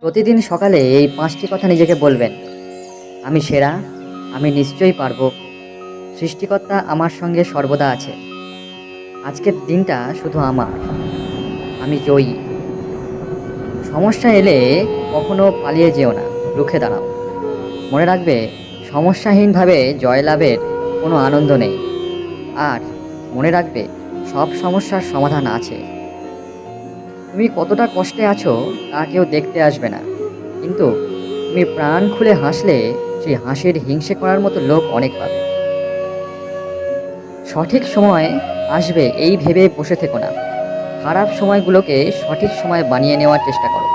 প্রতিদিন সকালে এই পাঁচটি কথা নিজেকে বলবেন। আমি সেরা, আমি নিশ্চয়ই পারব। সৃষ্টিকর্তা আমার সঙ্গে সর্বদা আছে। আজকের দিনটা শুধু আমার। আমি জয়ী। সমস্যা এলে কখনো পালিয়ে যেও না। রুখে দাঁড়াও। মনে রাখবে, সমস্যাহীনভাবে জয়লাভের কোনো আনন্দ নেই। আর মনে রাখবে, সব সমস্যার সমাধান আছে। তুমি কতটা কষ্টে আছো তা কেউ দেখতে আসবে না। কিন্তু তুমি প্রাণ খুলে হাসলে সেই হাসির হিংসে করার মতো লোক অনেক পাবে। সঠিক সময় আসবে এই ভেবে বসে থেকো না। খারাপ সময়গুলোকে সঠিক সময় বানিয়ে নেওয়ার চেষ্টা করো।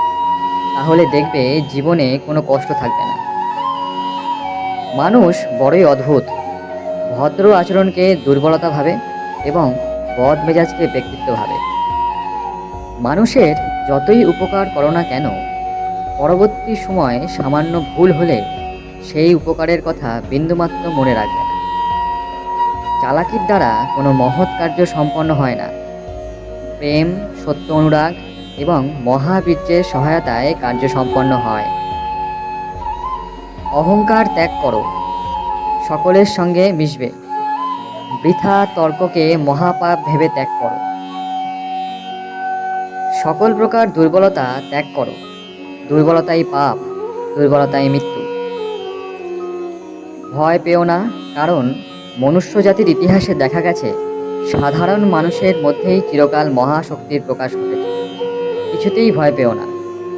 তাহলে দেখবে জীবনে কোনো কষ্ট থাকবে না। মানুষ বড়ই অদ্ভুত। ভদ্র আচরণকে দুর্বলতা ভাবে এবং বদ মেজাজকে ব্যক্তিত্ব ভাবে। মানুষের যতই উপকার করো না কেন, পরবর্তী সময়ে সামান্য ভুল হলে সেই উপকারের কথা বিন্দুমাত্র মনে রাখবে না। চালাকির দ্বারা কোনো মহৎ কার্য সম্পন্ন হয় না। প্রেম, সত্য অনুরাগ এবং মহাবীর্যের সহায়তায় কার্য সম্পন্ন হয়। অহংকার ত্যাগ করো। সকলের সঙ্গে মিশবে। বৃথা তর্ককে মহাপাপ ভেবে ত্যাগ করো। সকল প্রকার দুর্বলতা ত্যাগ করো। দুর্বলতাই পাপ, দুর্বলতাই মৃত্যু। ভয় পেও না, কারণ মনুষ্য জাতির ইতিহাসে দেখা গেছে, সাধারণ মানুষের মধ্যেই চিরকাল মহাশক্তির প্রকাশ ঘটেছে কিছুতেই ভয় পেও না,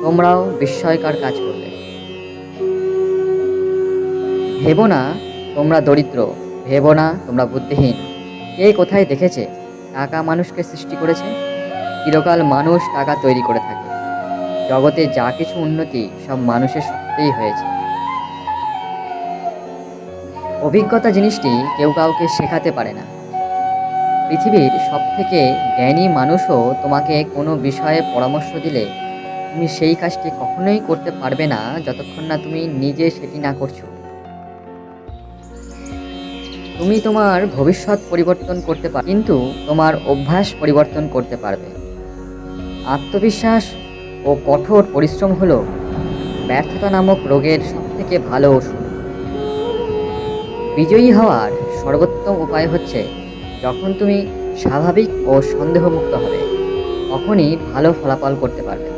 তোমরাও বিস্ময়কর কাজ করবে। ভেবো না, তোমরা দরিদ্র, ভেবো না, তোমরা বুদ্ধিহীন। কে কোথায় দেখেছে, টাকা মানুষকে সৃষ্টি করেছে? চিরকাল মানুষ টাকা তৈরি করে থাকে। জগতে যা কিছু উন্নতি, সব মানুষের সত্যিই হয়েছে। অভিজ্ঞতা জিনিসটি কেউ কাউকে শেখাতে পারে না। পৃথিবীর সব থেকে জ্ঞানী মানুষও তোমাকে কোনো বিষয়ে পরামর্শ দিলে তুমি সেই কাজটি কখনোই করতে পারবে না যতক্ষণ না তুমি নিজে সেটি না করছ। তুমি তোমার ভবিষ্যৎ পরিবর্তন করতে পার কিন্তু তোমার অভ্যাস পরিবর্তন করতে পারবে। আত্মবিশ্বাস ও কঠোর পরিশ্রম হল ব্যর্থতা নামক রোগের সবথেকে ভালো ওষুধ। বিজয়ী হওয়ার সর্বোত্তম উপায় হচ্ছে যখন তুমি স্বাভাবিক ও সন্দেহমুক্ত হবে, তখনই ভালো ফলাফল করতে পারবে।